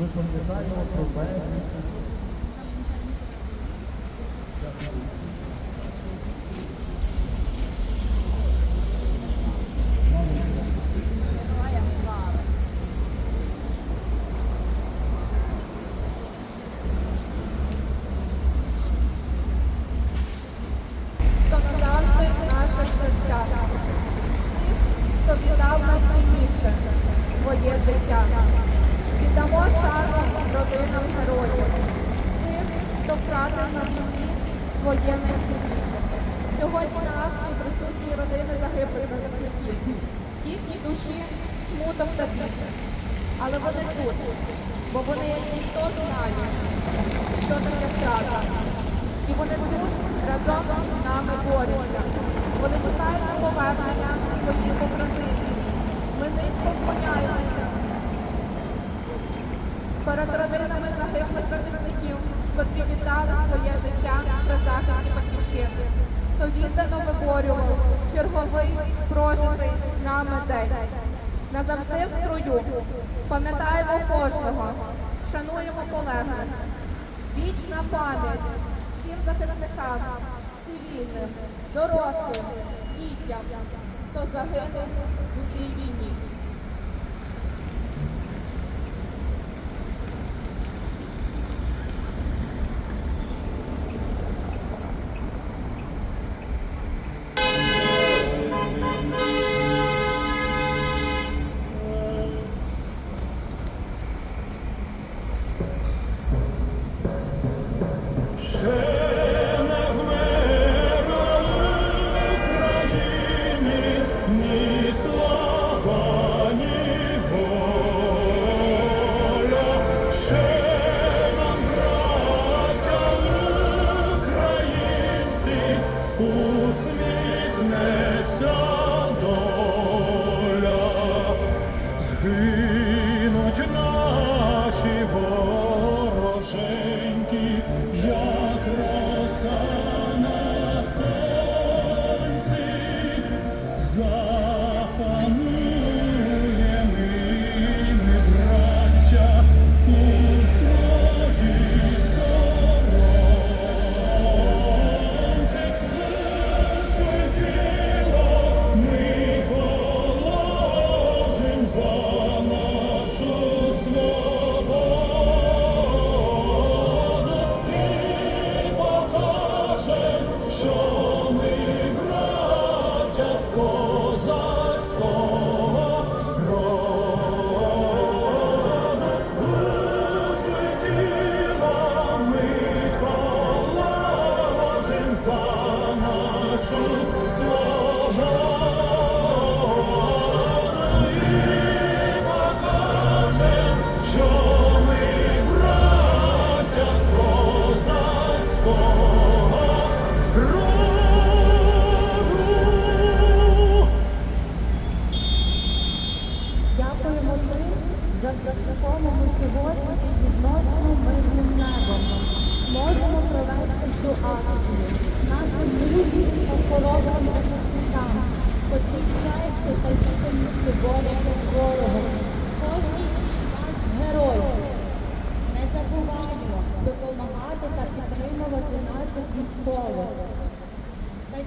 Ми пам'ятаємо про безліч хто назавжди в наших серцях. Тих, хто віддав найцінніше своє життя. Віддамо шану родинам героїв. Тих, хто втратив на війні своє найцінніше. Сьогодні на акції присутні родини загиблих захисників. Їхні душі смуток та біль. Але вони тут, бо вони, як ніхто, знають, що таке втрата. І вони тут разом з нами борються. Вони чекають на повернення своїх побратимів. Ми низько вклоняємося перед родинами загиблих захисників, котрі віддали своє життя при захисті батьківщини, хто віддано виборював черговий прожитий нами день. Назавжди в строю пам'ятаємо кожного, шануємо полеглих. Вічна пам'ять всім захисникам, цивільним, дорослим, дітям, хто загинув у цій війні.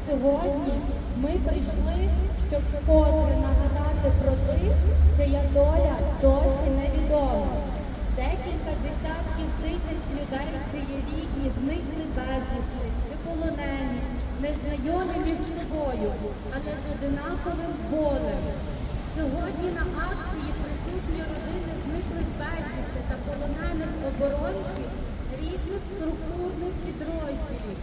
Сьогодні ми прийшли, щоб вкотре нагадати про тих, чия доля досі невідома. Декілька десятків тисяч людей, чиї рідні зникли безвісти, чи полонені, незнайомі між собою, але з одинаковим болем. Сьогодні на акції присутні родини зниклих безвісти та полонених оборонців різних структурних підрозділів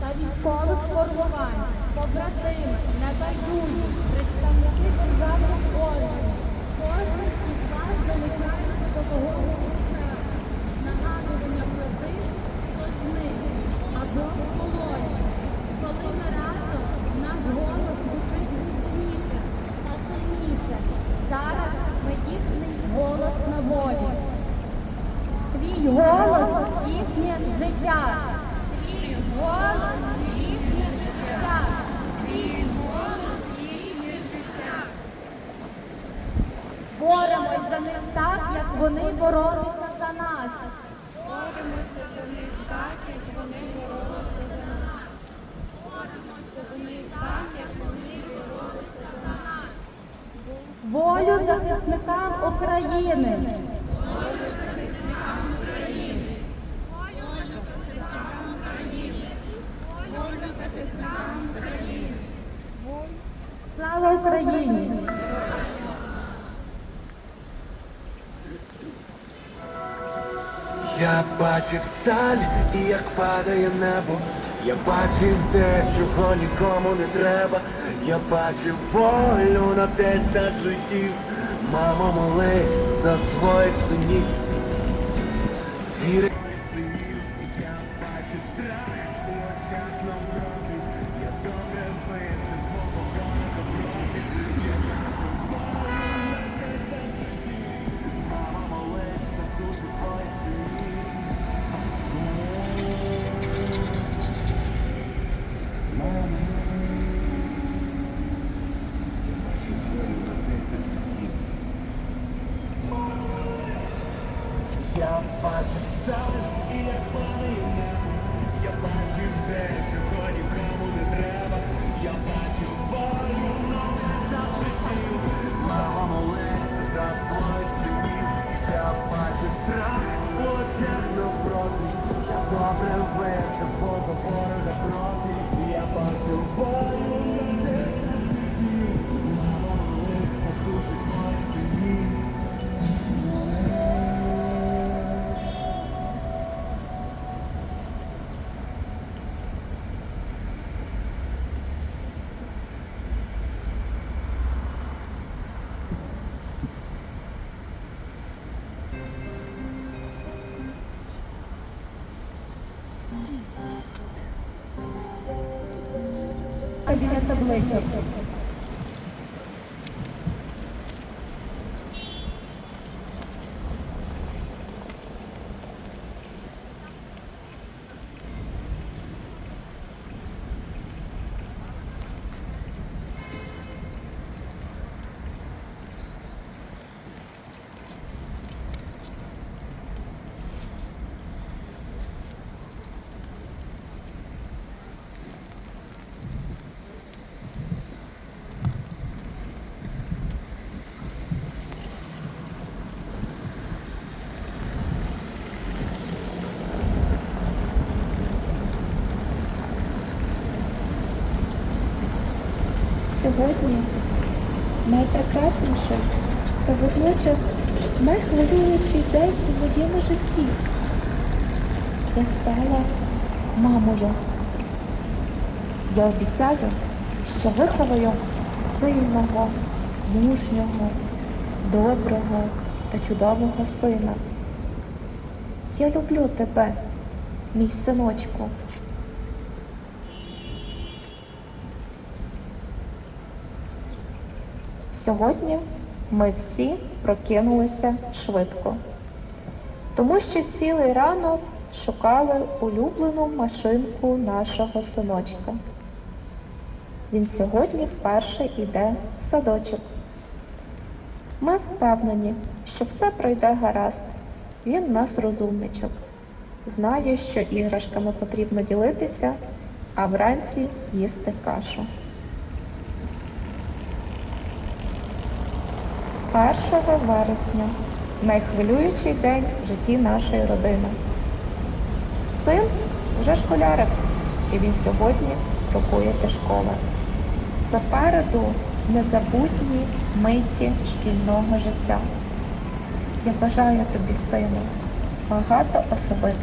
та військових формувань, побратими, небайдужі, представники державних органів. Кожен із вас залишається до когось нагадування про тих, хто зник або в полоні. Коли ми разом, наш голос звучить гучніше та сильніше. Зараз ми їхній голос на волі. Твій голос їхнє життя. Боремось за них так, як вони боролися за нас. Боремося за них так, як вони боролися за нас. Боремося за них так, як вони боролися за нас. Волю захисникам України. Слава Україні! Я бачив сталь і як падає небо. Я бачив те, чого нікому не треба. Я бачив волю на десять життів. Мамо, молись за своїх синів. Віри. Страх у проти. Я добре вижив, фото ворога проти. Я бачу волю Get the Leite. Сьогодні найпрекрасніший та водночас найхвилюючий день у моєму житті. Я стала мамою. Я обіцяю, що виховаю сильного, мужнього, доброго та чудового сина. Я люблю тебе, мій синочку. Сьогодні ми всі прокинулися швидко, тому що цілий ранок шукали улюблену машинку нашого синочка. Він сьогодні вперше йде в садочок. Ми впевнені, що все пройде гаразд, Він в нас розумничок. Знає, що іграшками потрібно ділитися, а вранці їсти кашу. 1 вересня найхвилюючий день в житті нашої родини. Син вже школярик, і він сьогодні крокує до школи. Попереду незабутні миті шкільного життя. Я бажаю тобі, сину, багато особистих.